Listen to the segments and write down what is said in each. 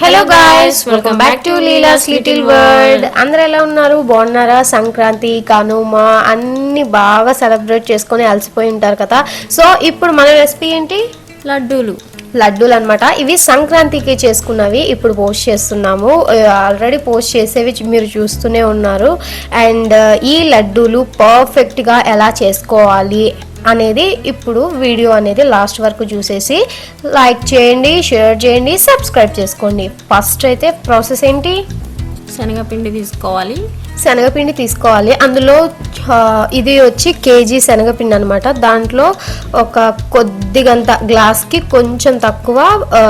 Hello guys welcome back to Leela's little world అందరూ ఎలా ఉన్నారు? బాగున్నారా? సంక్రాంతి కనుమ అన్ని బాగా సెలబ్రేట్ చేసుకొని అలసిపోయి ఉంటారు కదా. సో ఇప్పుడు మన రెసిపీ ఏంటి? లడ్డూలు. లడ్డూలు అనమాట ఇవి సంక్రాంతికి చేసుకున్నవి. ఇప్పుడు పోస్ట్ చేస్తున్నాము. ఆల్రెడీ పోస్ట్ చేసేవి మీరు చూస్తూనే ఉన్నారు. అండ్ ఈ లడ్డూలు పర్ఫెక్ట్గా ఎలా చేసుకోవాలి? అనేది ఇప్పుడు వీడియో అనేది లాస్ట్ వరకు చూసేసి లైక్ చేయండి షేర్ చేయండి సబ్స్క్రైబ్ చేసుకోండి. ఫస్ట్ అయితే ప్రాసెస్ ఏంటి? శనగపిండి తీసుకోవాలి. శనగపిండి తీసుకోవాలి. అందులో ఇది వచ్చి కేజీ శనగపిండి అనమాట దాంట్లో ఒక కొద్దిగంత గ్లాస్కి కొంచెం తక్కువ ఆ,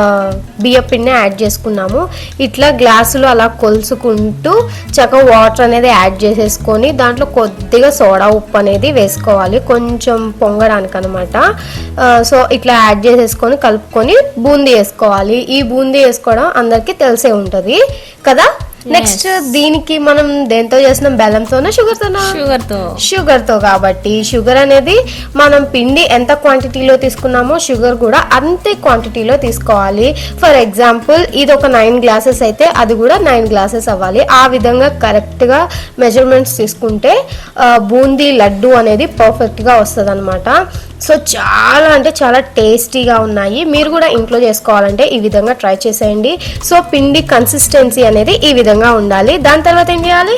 బియ్యపిండి యాడ్ చేసుకున్నాము. ఇట్లా గ్లాసులో అలా కొలుసుకుంటూ చక్కగా వాటర్ అనేది యాడ్ చేసేసుకొని దాంట్లో కొద్దిగా సోడా ఉప్పు అనేది వేసుకోవాలి. కొంచెం పొంగడానికి అనమాట సో ఇట్లా యాడ్ చేసేసుకొని కలుపుకొని బూందీ వేసుకోవాలి. ఈ బూందీ వేసుకోవడం అందరికీ తెలిసే ఉంటుంది. కదా? నెక్స్ట్ దీనికి మనం దేంతో చేస్తున్నాం? బెల్లంతోనా షుగర్తోనా? షుగర్తో షుగర్తో కాబట్టి షుగర్ అనేది మనం పిండి ఎంత క్వాంటిటీలో తీసుకున్నామో షుగర్ కూడా అంతే క్వాంటిటీలో తీసుకోవాలి. ఫర్ ఎగ్జాంపుల్ ఇది ఒక నైన్ గ్లాసెస్ అయితే అది కూడా నైన్ గ్లాసెస్ అవ్వాలి. ఆ విధంగా కరెక్ట్గా మెజర్మెంట్స్ తీసుకుంటే బూందీ లడ్డు అనేది పర్ఫెక్ట్గా వస్తుంది సో చాలా అంటే చాలా టేస్టీగా ఉన్నాయి. మీరు కూడా ఇంట్లో చేసుకోవాలంటే ఈ విధంగా ట్రై చేసేయండి. సో పిండి కన్సిస్టెన్సీ అనేది ఈ విధంగా ఉండాలి. దాని తర్వాత ఏం చేయాలి?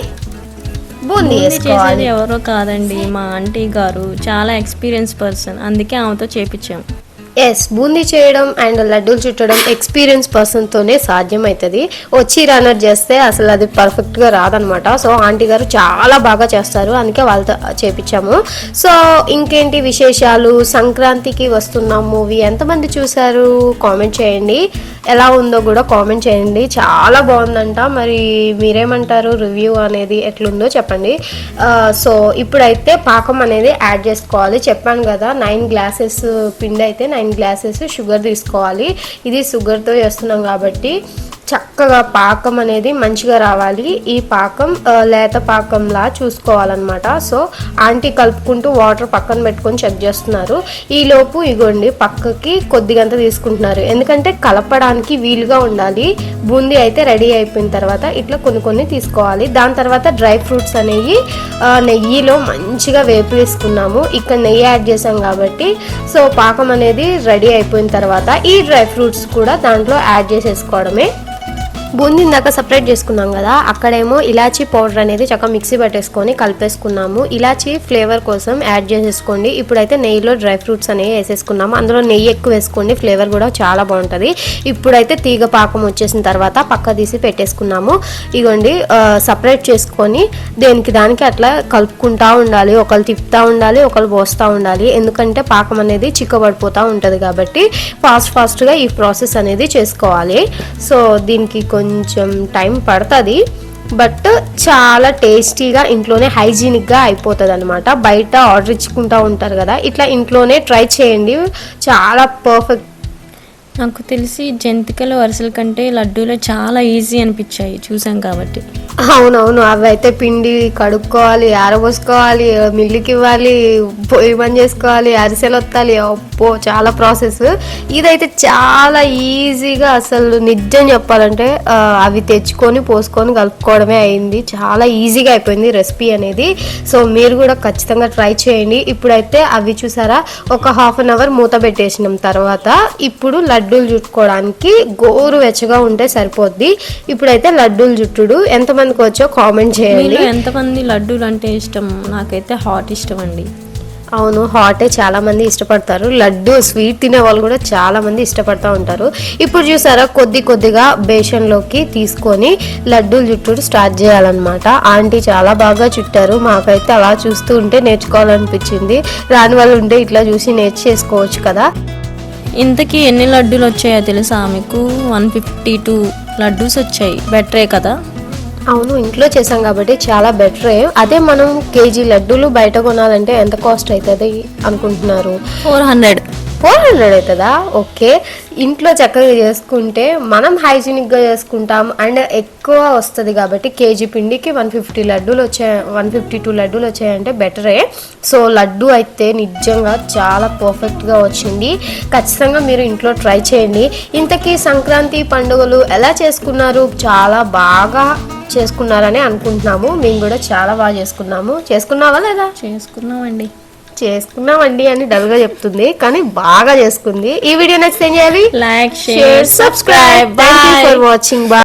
బూందీ చేసేది ఎవరో కాదండి మా ఆంటీ గారు. చాలా ఎక్స్పీరియన్స్ పర్సన్. అందుకే ఆమెతో చేపించాం. ఎస్ బూందీ చేయడం అండ్ లడ్డూలు చుట్టడం ఎక్స్పీరియన్స్ పర్సన్తోనే సాధ్యమవుతుంది వచ్చి రన్నర్ చేస్తే అసలు అది పర్ఫెక్ట్గా రాదనమాట. సో ఆంటీ గారు చాలా బాగా చేస్తారు. అందుకే వాళ్ళతో చేపించాము. సో ఇంకేంటి విశేషాలు? సంక్రాంతికి వస్తున్న మూవీ ఎంతమంది చూశారు? కామెంట్ చేయండి. ఎలా ఉందో కూడా కామెంట్ చేయండి. చాలా బాగుందంట. మరి మీరేమంటారు? రివ్యూ అనేది ఎట్లుందో చెప్పండి. సో ఇప్పుడైతే పాకం అనేది యాడ్ చేసుకోవాలి. చెప్పాను కదా నైన్ గ్లాసెస్ పిండి అయితే నైన్ గ్లాసెస్ షుగర్ తీసుకోవాలి. ఇది షుగర్తో చేస్తున్నాం కాబట్టి. చక్కగా పాకం అనేది మంచిగా రావాలి. ఈ పాకం లేత పాకంలా చూసుకోవాలన్నమాట. సో ఆంటీ కలుపుకుంటూ వాటర్ పక్కన పెట్టుకొని చెక్ చేస్తున్నారు. ఈ లోపు ఇగోండి పక్కకి కొద్దిగంత తీసుకుంటున్నారు. ఎందుకంటే కలపడానికి వీలుగా ఉండాలి. బూందీ అయితే రెడీ అయిపోయిన తర్వాత ఇట్లా కొన్ని కొన్ని తీసుకోవాలి. దాని తర్వాత డ్రై ఫ్రూట్స్ అనేవి నెయ్యిలో మంచిగా వేపులేసుకున్నాము ఇక్కడ నెయ్యి యాడ్ చేసాం కాబట్టి. సో పాకం అనేది రెడీ అయిపోయిన తర్వాత ఈ డ్రై ఫ్రూట్స్ కూడా దాంట్లో యాడ్ చేసేసుకోవడమే. బూంది ఇందాక సపరేట్ చేసుకున్నాం కదా అక్కడేమో ఇలాచీ పౌడర్ అనేది చక్కగా మిక్సీ పట్టేసుకొని కలిపేసుకున్నాము. ఇలాచీ ఫ్లేవర్ కోసం యాడ్ చేసేసుకోండి. ఇప్పుడైతే నెయ్యిలో డ్రై ఫ్రూట్స్ అనేవి వేసేసుకున్నాము. అందులో నెయ్యి ఎక్కువ వేసుకోండి ఫ్లేవర్ కూడా చాలా బాగుంటుంది. ఇప్పుడైతే తీగ పాకం వచ్చేసిన తర్వాత పక్క తీసి పెట్టేసుకున్నాము. ఇగోండి సపరేట్ చేసుకొని దేనికి దానికి అట్లా కలుపుకుంటా ఉండాలి. ఒకళ్ళు తిప్పుతా ఉండాలి ఒకళ్ళు పోస్తూ ఉండాలి. ఎందుకంటే పాకం అనేది చిక్కబడిపోతూ ఉంటుంది కాబట్టి ఫాస్ట్ ఫాస్ట్గా ఈ ప్రాసెస్ అనేది చేసుకోవాలి. సో దీనికి కొంచెం కొంచెం టైం పడుతుంది బట్ చాలా టేస్టీగా ఇంట్లోనే హైజీనిక్గా అయిపోతుంది అనమాట బయట ఆర్డర్ ఇచ్చుకుంటూ ఉంటారు కదా ఇట్లా ఇంట్లోనే ట్రై చేయండి. చాలా పర్ఫెక్ట్. నాకు తెలిసి జంతికల వరుసల కంటే లడ్డూలు చాలా ఈజీ అనిపించాయి చూసాం కాబట్టి. అవునవును అవి అయితే పిండి కడుక్కోవాలి ఆరబోసుకోవాలి మిల్లుకి ఇవ్వాలి పొయ్యి పని చేసుకోవాలి అరిసెలు వత్తాలి అప్పో చాలా ప్రాసెస్. ఇదైతే చాలా ఈజీగా అసలు నిజం చెప్పాలంటే అవి తెచ్చుకొని పోసుకొని కలుపుకోవడమే అయింది. చాలా ఈజీగా అయిపోయింది రెసిపీ అనేది. సో మీరు కూడా ఖచ్చితంగా ట్రై చేయండి. ఇప్పుడైతే అవి చూసారా? ఒక హాఫ్ అన్ అవర్ మూత పెట్టేసినాం తర్వాత. ఇప్పుడు లడ్డూలు చుట్టుకోవడానికి గోరు వెచ్చగా ఉంటే సరిపోద్ది. ఇప్పుడైతే లడ్డూలు చుట్టుడు. ఎంతమందికి వచ్చో కామెంట్ చేయండి. ఎంతమంది లడ్డూలు అంటే ఇష్టం? నాకైతే హాట్ ఇష్టం అండి. అవును హాటే చాలా మంది ఇష్టపడతారు. లడ్డు స్వీట్ తినే వాళ్ళు కూడా చాలా మంది ఇష్టపడతా ఉంటారు. ఇప్పుడు చూసారా కొద్ది కొద్దిగా బేషన్లోకి తీసుకొని లడ్డూలు చుట్టూ స్టార్ట్ చేయాలన్నమాట. ఆంటీ చాలా బాగా చుట్టారు. మాకైతే అలా చూస్తూ ఉంటే నేర్చుకోవాలనిపించింది. రాని వాళ్ళు ఉంటే ఇట్లా చూసి నేర్చేసుకోవచ్చు కదా. ఇంతకీ ఎన్ని లడ్డూలు వచ్చాయో తెలుసా? మీకు వన్ ఫిఫ్టీ టూ లడ్డూస్ వచ్చాయి. బెటరే కదా? అవును ఇంట్లో చేసాం కాబట్టి చాలా బెటరే. అదే మనం కేజీ లడ్డూలు బయట కొనాలంటే ఎంత కాస్ట్ అవుతుంది అనుకుంటున్నారు? Four hundred. ఫోర్ హండ్రెడ్ అవుతుందా ఓకే. ఇంట్లో చక్కగా చేసుకుంటే మనం హైజీనిక్గా చేసుకుంటాం అండ్ ఎక్కువ వస్తుంది కాబట్టి కేజీ పిండికి వన్ ఫిఫ్టీ లడ్డూలు వచ్చాయి వన్ ఫిఫ్టీ టూ లడ్డూలు వచ్చాయంటే బెటరే. సో లడ్డు అయితే నిజంగా చాలా పర్ఫెక్ట్గా వచ్చింది. ఖచ్చితంగా మీరు ఇంట్లో ట్రై చేయండి. ఇంతకీ సంక్రాంతి పండుగలు ఎలా చేసుకున్నారు? చాలా బాగా చేసుకున్నారని అనుకుంటున్నాము. మేము కూడా చాలా బాగా చేసుకున్నాము. చేసుకున్నావా లేదా? చేసుకున్నామండి. చేసుకున్నామండి అని డల్గా చెప్తుంది కానీ బాగా చేసుకుంది. ఈ వీడియో ఏం చేయాలి? Like share subscribe for watching bye